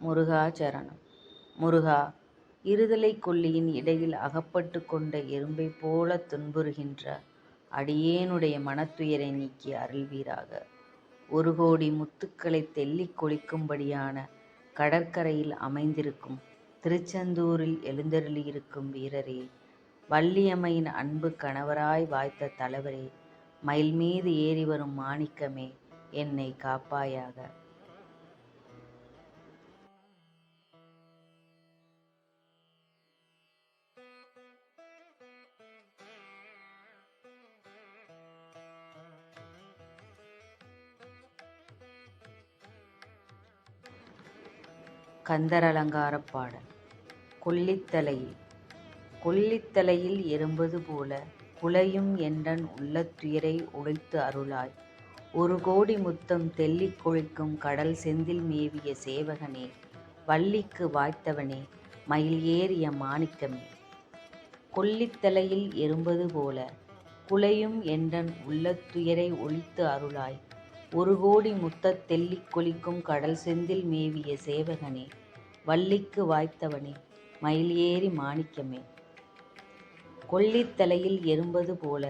முருகா சரணம். முருகா இருதலை கொல்லியின் இடையில் அகப்பட்டு கொண்ட எறும்பை போல துன்புறுகின்ற அடியேனுடைய மனத்துயரை நீக்கி அருள்வீராக. ஒரு கோடி முத்துக்களை தெல்லிக் கொளிக்கும்படியான கடற்கரையில் அமைந்திருக்கும் திருச்செந்தூரில் எழுந்தருளியிருக்கும் வீரரே வள்ளியம்மையின் அன்பு கணவராய் வாய்த்த தலைவரே மயில் மீது ஏறி வரும் மாணிக்கமே என்னை காப்பாயாக. கந்தர் அலங்காரப் பாடல். கொல்லித்தலையில். கொல்லித்தலையில் எறும்பது போல குலையும் என்றன் உள்ளத்துயரை ஒழித்து அருளாய். ஒரு கோடி முத்தம் தெல்லிக் கொழிக்கும் கடல் செந்தில் மேவிய சேவகனே வள்ளிக்கு வாய்த்தவனே மயில் ஏறிய மாணிக்கமே. கொல்லித்தலையில் எறும்பது போல குலையும் என்றன் உள்ளத்துயரை ஒழித்து அருளாய். ஒரு கோடி முத்தத் தெல்லிக் கொழிக்கும் கடல் செந்தில் மேவிய சேவகனே வள்ளிக்கு வாய்த்தவனே மயில் ஏறி மாணிக்கமே கொல்லித்தலையில் எறும்பது போல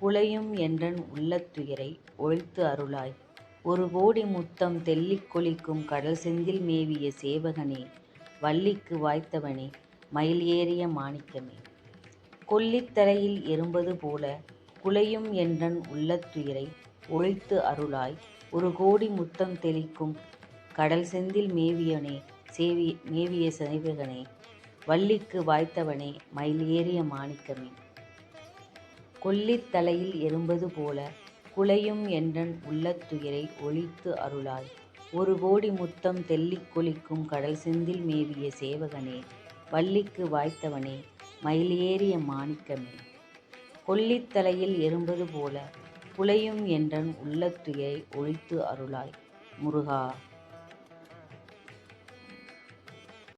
குலையும் என்றன் உள்ளத்துயரை ஒழித்து அருளாய். ஒரு கோடி முத்தம் தெல்லிக் கொழிக்கும் கடல் செந்தில் மேவிய சேவகனே வள்ளிக்கு வாய்த்தவனே மயில் ஏறிய மாணிக்கமே கொல்லித்தலையில் எறும்பது போல குலையும் என்றன் உள்ளத்துயிரை ஒழித்து அருளாய் ஒரு கோடி முத்தம் தெளிக்கும் கடல் செந்தில் மேவியனே சேவி மேவிய சேவகனே வள்ளிக்கு வாய்த்தவனே மயில் ஏறிய மாணிக்கமே. கொல்லித்தலையில் எறும்பது போல குலையும் என்றன் உள்ளத்துயிரை ஒழித்து அருளாய் ஒரு கோடி முத்தம் தெல்லிக் கொளிக்கும் கடல் செந்தில் மேவிய சேவகனே வள்ளிக்கு வாய்த்தவனே மயில் ஏறிய மாணிக்கமே. கொல்லித்தலையில் எறும்பது போல புலையும் என்றன் உள்ளத்துயை ஒழித்து அருளாய். முருகா